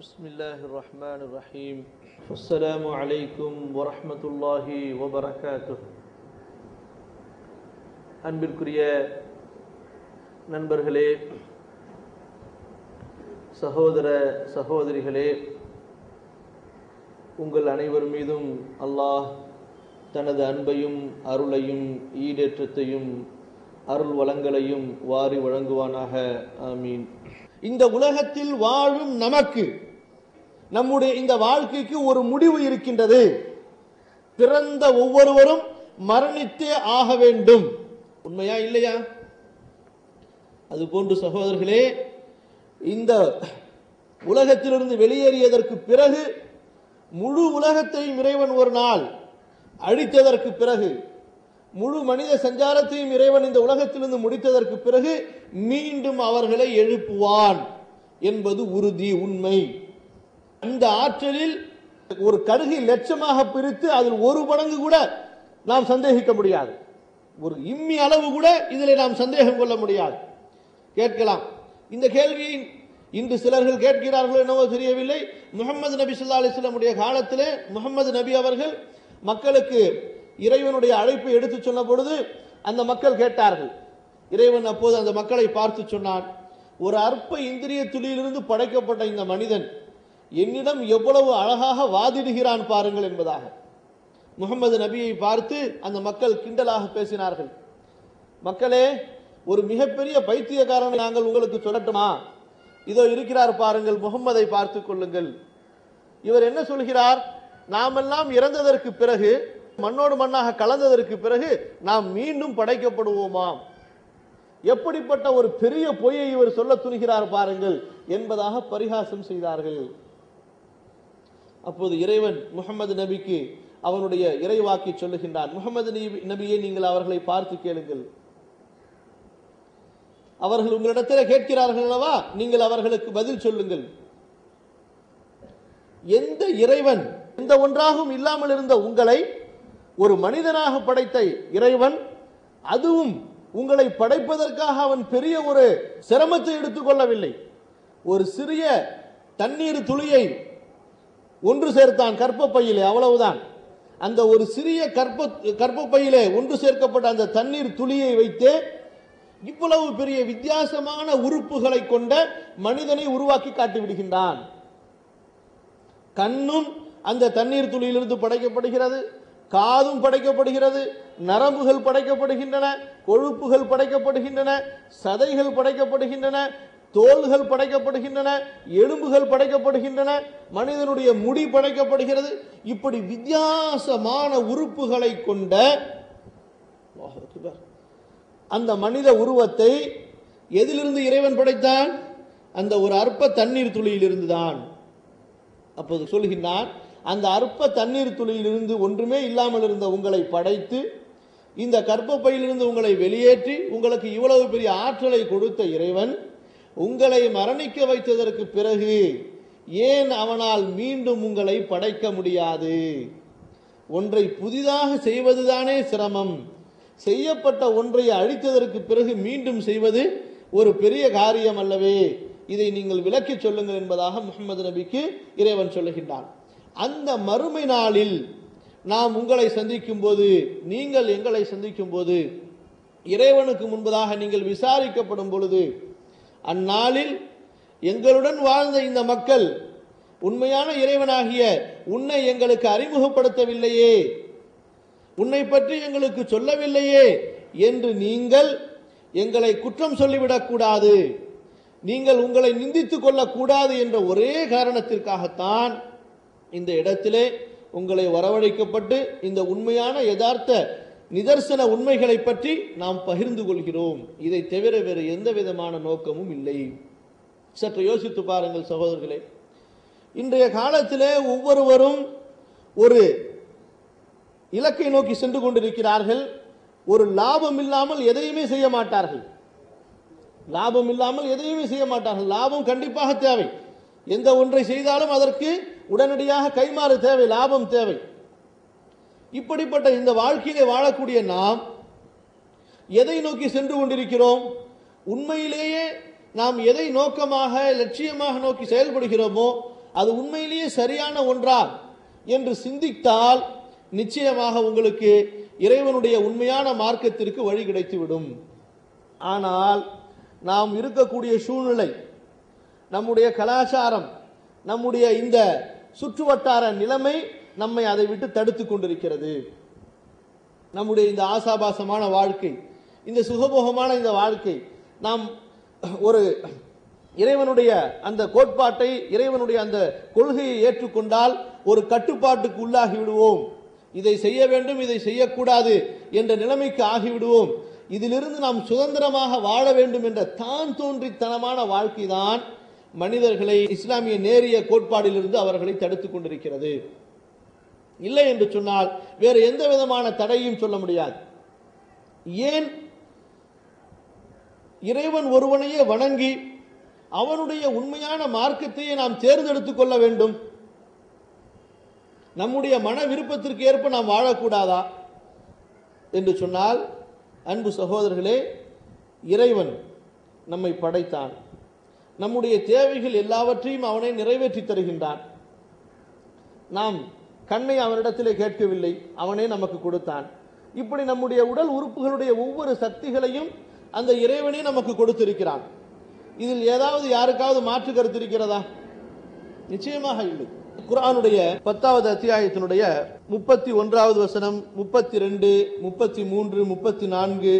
بسم الله الرحمن الرحيم السلام عليكم ورحمة الله وبركاته அன்பிற்குரிய நண்பர்களே சகோதர சகோதரிகளே உங்கள் அனைவர் மீதும் அல்லாஹ் தனது அன்பையும் அருளையும் ஈடேற்றத்தையும் அருள் வளங்களையும் வாரி வழங்குவானாக ஆமீன் இந்த உலகத்தில் வாழும் நமக்கு நம்முடைய இந்த வாழ்க்கைக்கு ஒரு முடிவு இருக்கின்றது. பிறந்த ஒவ்வொருவரும் மரணித்தே ஆக வேண்டும். உண்மையா இல்லையா? அது போன்று சகோதரர்களே இந்த உலகத்திலிருந்து வெளியேறியதற்கு பிறகு முழு உலகத்தையும் இறைவன் ஒரு நாள் அழித்ததற்கு பிறகு முழு மனித சஞ்சாரத்தையும் இறைவன் இந்த உலகத்திலிருந்து முடித்ததற்கு பிறகு மீண்டும் அவர்களை எழுப்புவான் என்பது உறுதி உண்மை. அந்த ஆற்றலில் ஒரு கருகை லட்சமாக பிரித்து அதில் ஒரு மடங்கு கூட நாம் சந்தேகிக்க முடியாது. ஒரு இம்மி அளவு கூட இதில் நாம் சந்தேகம் கொள்ள முடியாது. கேட்கலாம். இந்த கேள்வியை இன்று சிலர்கள் கேட்கிறார்களோ என்னவோ தெரியவில்லை. முகமது நபி சொல்லா அலிஸ்லமுடைய காலத்திலே முகமது நபி அவர்கள் மக்களுக்கு இறைவனுடைய அழைப்பை எடுத்து சொன்ன பொழுது அந்த மக்கள் கேட்டார்கள். இறைவன் அப்போது அந்த மக்களை பார்த்து சொன்னான். ஒரு அற்ப இந்திரிய துளியிலிருந்து படைக்கப்பட்ட இந்த மனிதன் என்னிடம் எவ்வளவு அழகாக வாதிடுகிறான் பாருங்கள் என்பதாக. முகமது நபியை பார்த்து அந்த மக்கள் கிண்டலாக பேசினார்கள். மக்களே ஒரு மிகப்பெரிய பைத்தியக்காரனை நாங்கள் உங்களுக்கு சொல்லட்டுமா? இதோ இருக்கிறார் பாருங்கள் முகம்மதை பார்த்து கொள்ளுங்கள். இவர் என்ன சொல்கிறார்? நாமெல்லாம் இறந்ததற்கு பிறகு மண்ணோடு மண்ணாக கலந்ததற்கு பிறகு நாம் மீண்டும் படைக்கப்படுவோமாம். எப்படிப்பட்ட ஒரு பெரிய பொய்யை இவர் சொல்ல துணிகிறார் பாருங்கள் என்பதாக பரிகாசம் செய்தார்கள். அப்போது இறைவன் முகமது நபிக்கு அவனுடைய இறைவாக்கி சொல்லுகின்றான். முகமது நபியை நீங்கள் அவர்களை பார்த்து கேளுங்கள். அவர்கள் உங்களிடத்தில் கேட்கிறார்கள் அல்லவா? நீங்கள் அவர்களுக்கு பதில் சொல்லுங்கள். எந்த இறைவன் எந்த ஒன்றாகவும் இல்லாமல் இருந்த உங்களை ஒரு மனிதனாக படைத்த இறைவன் அதுவும் உங்களை படைப்பதற்காக அவன் பெரிய ஒரு சிரமத்தை எடுத்துக்கொள்ளவில்லை ஒரு சிறிய தண்ணீர் துளியை ஒன்று சேர்த்தான் கற்பப்பையிலே அவ்வளவுதான். அந்த ஒரு சிறிய கற்ப கற்பப்பையிலே ஒன்று சேர்க்கப்பட்ட அந்த தண்ணீர் துளியை வைத்து இவ்வளவு பெரிய வித்தியாசமான உறுப்புகளை கொண்ட மனிதனை உருவாக்கி காட்டி விடுகின்றான் கண்ணும் அந்த தண்ணீர் துளியிலிருந்து படைக்கப்படுகிறது காதும் படைக்கப்படுகிறது நரம்புகள் படைக்கப்படுகின்றன கொழுப்புகள் படைக்கப்படுகின்றன சதைகள் படைக்கப்படுகின்றன தோள்கள் படைக்கப்படுகின்றன எலும்புகள் படைக்கப்படுகின்றன மனிதனுடைய முடி படைக்கப்படுகிறது. இப்படி வித்தியாசமான உறுப்புகளை கொண்ட அந்த மனித உருவத்தை எதிலிருந்து இறைவன் படைத்தான்? அந்த ஒரு அற்ப தண்ணீர் துளியிலிருந்து தான் அப்போது சொல்கின்றான் அந்த அற்ப தண்ணீர் துளியிலிருந்து ஒன்றுமே இல்லாமல் இருந்த உங்களை படைத்து இந்த கற்பப்பையிலிருந்து உங்களை வெளியேற்றி உங்களுக்கு இவ்வளவு பெரிய ஆற்றலை கொடுத்த இறைவன் உங்களை மரணிக்க வைத்ததற்கு பிறகு ஏன் அவனால் மீண்டும் உங்களை படைக்க முடியாது? ஒன்றை புதிதாக செய்வதுதானே சிரமம். செய்யப்பட்ட ஒன்றை அழித்ததற்கு பிறகு மீண்டும் செய்வது ஒரு பெரிய காரியம் அல்லவே. இதை நீங்கள் விளக்கி சொல்லுங்கள் என்பதாக முகமது நபிக்கு இறைவன் சொல்லுகின்றான். அந்த மறுமை நாளில் நாம் உங்களை சந்திக்கும் போது நீங்கள் எங்களை சந்திக்கும் போது இறைவனுக்கு முன்பதாக நீங்கள் விசாரிக்கப்படும் பொழுது அந்நாளில் எங்களுடன் வாழ்ந்த இந்த மக்கள் உண்மையான இறைவனாகிய உன்னை எங்களுக்கு அறிமுகப்படுத்தவில்லையே உன்னை பற்றி எங்களுக்கு சொல்லவில்லையே என்று நீங்கள் எங்களை குற்றம் சொல்லிவிடக்கூடாது நீங்கள் உங்களை நிந்தித்துக் கொள்ளக்கூடாது என்ற ஒரே காரணத்திற்காகத்தான் இந்த இடத்திலே உங்களை வரவழைக்கப்பட்டு இந்த உண்மையான யதார்த்த நிதர்சன உண்மைகளை பற்றி நாம் பகிர்ந்து கொள்கிறோம். இதை தவிர வேறு எந்த விதமான நோக்கமும் இல்லை. சற்று யோசித்து பாருங்கள் சகோதரர்களே. இன்றைய காலத்திலே ஒவ்வொருவரும் ஒரு இலக்கை நோக்கி சென்று கொண்டிருக்கிறார்கள். ஒரு லாபம் இல்லாமல் எதையுமே செய்ய மாட்டார்கள். லாபம் இல்லாமல் எதையுமே செய்ய மாட்டார்கள். லாபம் கண்டிப்பாக தேவை. எந்த ஒன்றை செய்தாலும் அதற்கு உடனடியாக கைமாறு தேவை லாபம் தேவை. இப்படிப்பட்ட இந்த வாழ்க்கையிலே வாழக்கூடிய நாம் எதை நோக்கி சென்று கொண்டிருக்கிறோம்? உண்மையிலேயே நாம் எதை நோக்கமாக லட்சியமாக நோக்கி செயல்படுகிறோமோ அது உண்மையிலேயே சரியான ஒன்றா என்று சிந்தித்தால் நிச்சயமாக உங்களுக்கு இறைவனுடைய உண்மையான மார்க்கத்திற்கு வழி கிடைத்துவிடும். ஆனால் நாம் இருக்கக்கூடிய சூழ்நிலை நம்முடைய கலாச்சாரம் நம்முடைய இந்த சுற்றுவட்டார நிலைமை நம்மை அதை விட்டு தடுத்து கொண்டிருக்கிறது. நம்முடைய இந்த ஆசாபாசமான வாழ்க்கை இந்த சுகபோகமான இந்த வாழ்க்கை நாம் ஒரு இறைவனுடைய அந்த கோட்பாட்டை இறைவனுடைய அந்த கொள்கையை ஏற்றுக்கொண்டால் ஒரு கட்டுப்பாட்டுக்கு உள்ளாகி விடுவோம். இதை செய்ய வேண்டும் இதை செய்யக்கூடாது என்ற நிலைமைக்கு ஆகிவிடுவோம் இதிலிருந்து நாம் சுதந்திரமாக வாழ வேண்டும் என்ற தான் தோன்றித்தனமான வாழ்க்கை தான் மனிதர்களை இஸ்லாமிய நேரிய கோட்பாடிலிருந்து அவர்களை தடுத்து கொண்டிருக்கிறது. இல்லை என்று சொன்னால் வேறு எந்த விதமான தடையும் சொல்ல முடியாது. ஏன்? இறைவன் ஒருவனையே வணங்கி அவனுடைய உண்மையான மார்க்கத்தையே நாம் தேர்ந்தெடுத்துக் கொள்ள வேண்டும். நம்முடைய மன விருப்பத்திற்கு ஏற்ப நாம் வாழக்கூடாதா? என்று சொன்னால் அன்பு சகோதரர்களே இறைவன் நம்மை படைத்தான். நம்முடைய தேவைகள் எல்லாவற்றையும் அவனை நிறைவேற்றி தருகின்றான். நாம் கண்ணை அவனிடத்திலே கேட்கவில்லை. அவனே நமக்கு கொடுத்தான். இப்படி நம்முடைய உடல் உறுப்புகளுடைய ஒவ்வொரு சக்திகளையும் அந்த இறைவனே நமக்கு கொடுத்திருக்கிறான். இதில் ஏதாவது யாருக்காவது மாற்று கருத்து இருக்கிறதா? நிச்சயமாக இல்லை. குரானுடைய பத்தாவது அத்தியாயத்தினுடைய முப்பத்தி ஒன்றாவது வசனம் முப்பத்தி ரெண்டு முப்பத்தி மூன்று முப்பத்தி நான்கு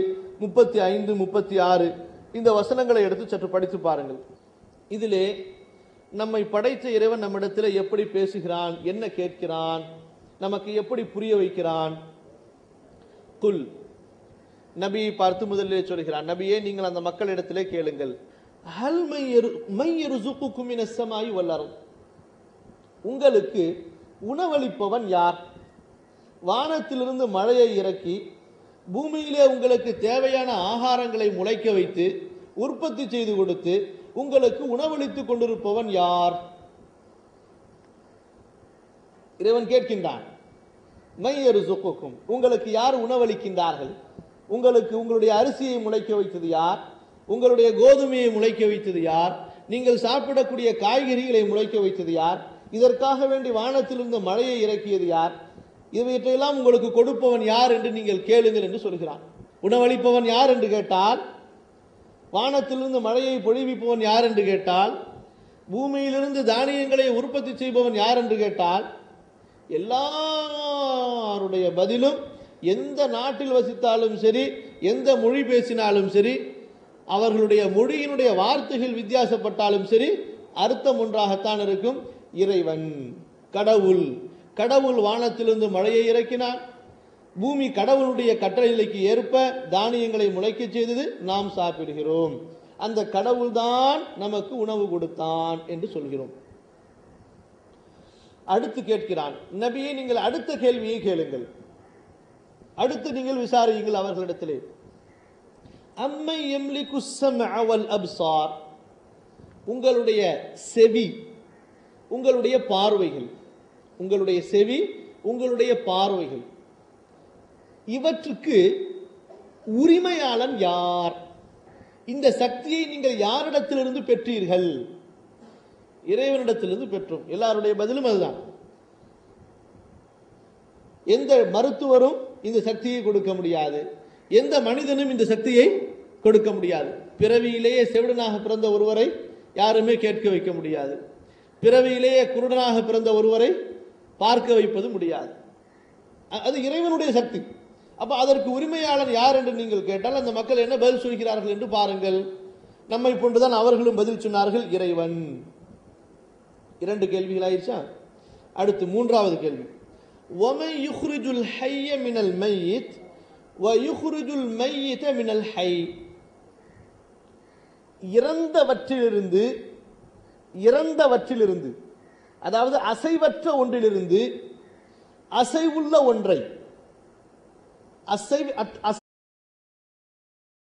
முப்பத்தி ஐந்து முப்பத்தி ஆறு இந்த வசனங்களை எடுத்து சற்று படித்து பாருங்கள். இதிலே நம்மை படைத்த இறைவன் நம்மிடத்தில் எப்படி பேசுகிறான்? என்ன கேட்கிறான்? நமக்கு எப்படி புரிய வைக்கிறான்? குல். நபியை பார்த்து முதலிலே சொல்கிறான் நபியே நீங்கள் அந்த மக்களிடத்திலே கேளுங்கள். ஹல் மையரு சுக்குமின வல்லரும் உங்களுக்கு உணவளிப்பவன் யார்? வானத்திலிருந்து மழையை இறக்கி பூமியிலே உங்களுக்கு தேவையான ஆகாரங்களை முளைக்க வைத்து உற்பத்தி செய்து கொடுத்து உங்களுக்கு உணவளித்துக் கொண்டிருப்பவன் யார்? இறைவன் கேட்கின்றான் மையரு சொக்குக்கும் உங்களுக்கு யார் உணவளிக்கின்றார்கள்? உங்களுக்கு உங்களுடைய அரிசியை முளைக்க வைத்தது யார்? உங்களுடைய கோதுமையை முளைக்க வைத்தது யார்? நீங்கள் சாப்பிடக்கூடிய காய்கறிகளை முளைக்க வைத்தது யார்? இதற்காக வேண்டி வானத்திலிருந்து மழையை இறக்கியது யார்? இவற்றையெல்லாம் உங்களுக்கு கொடுப்பவன் யார் என்று நீங்கள் கேளுங்கள் என்று சொல்கிறான். உணவளிப்பவன் யார்? என்று கேட்டால் வானத்திலிருந்து மழையை பொழிவிப்பவன் யார் என்று கேட்டால் பூமியிலிருந்து தானியங்களை உற்பத்தி செய்பவன் யார் என்று கேட்டால் எல்லாருடைய பதிலும் எந்த நாட்டில் வசித்தாலும் சரி எந்த மொழி பேசினாலும் சரி அவர்களுடைய மொழியினுடைய வார்த்தைகள் வித்தியாசப்பட்டாலும் சரி அர்த்தம் ஒன்றாகத்தான் இருக்கும். இறைவன் கடவுள் கடவுள் வானத்திலிருந்து மழையை இறக்கினான். பூமி கடவுளுடைய கட்டளைக்கு ஏற்ப தானியங்களை முளைக்கச் செய்தது நாம் சாப்பிடுகிறோம். அந்த கடவுள்தான் நமக்கு உணவு கொடுத்தான் என்று சொல்கிறோம். அடுத்து கேட்கிறான் நபியை நீங்கள் அடுத்த கேள்வியை கேளுங்கள். அடுத்து நீங்கள் விசாரியுங்கள் அவர்களிடத்திலே. அம்மை எம்லி குசம் அவல் அப்சார். உங்களுடைய செவி உங்களுடைய பார்வைகள் உங்களுடைய செவி உங்களுடைய பார்வைகள். இவற்றுக்கு உரிமையாளன் யார்? இந்த சக்தியை நீங்கள் யாரிடத்திலிருந்து பெற்றீர்கள்? இறைவனிடத்திலிருந்து பெற்றோம். எல்லாருடைய பதிலும் அதுதான். எந்த மருத்துவரும் இந்த சக்தியை கொடுக்க முடியாது. எந்த மனிதனும் இந்த சக்தியை கொடுக்க முடியாது. பிறவியிலேயே செவிடனாக பிறந்த ஒருவரை யாருமே கேட்க வைக்க முடியாது. பிறவியிலேயே குருடனாக பிறந்த ஒருவரை பார்க்க வைப்பது முடியாது. அது இறைவனுடைய சக்தி. அப்போ அதற்கு உரிமையாளர் யார் என்று நீங்கள் கேட்டால் அந்த மக்கள் என்ன பதில் சொல்கிறார்கள் என்று பாருங்கள். நம்மை போன்றுதான் அவர்களும் பதில் சொன்னார்கள் இறைவன். இரண்டு கேள்விகள் ஆயிடுச்சா? அடுத்து மூன்றாவது கேள்வி. ஒமை யுஹ்ரிஜுல் ஹைய மினல் மையித் வ யுஹ்ரிஜுல் மையித மினல் ஹை. இறந்தவற்றிலிருந்து இறந்தவற்றிலிருந்து அதாவது அசைவற்ற ஒன்றிலிருந்து அசைவுள்ள ஒன்றை as, as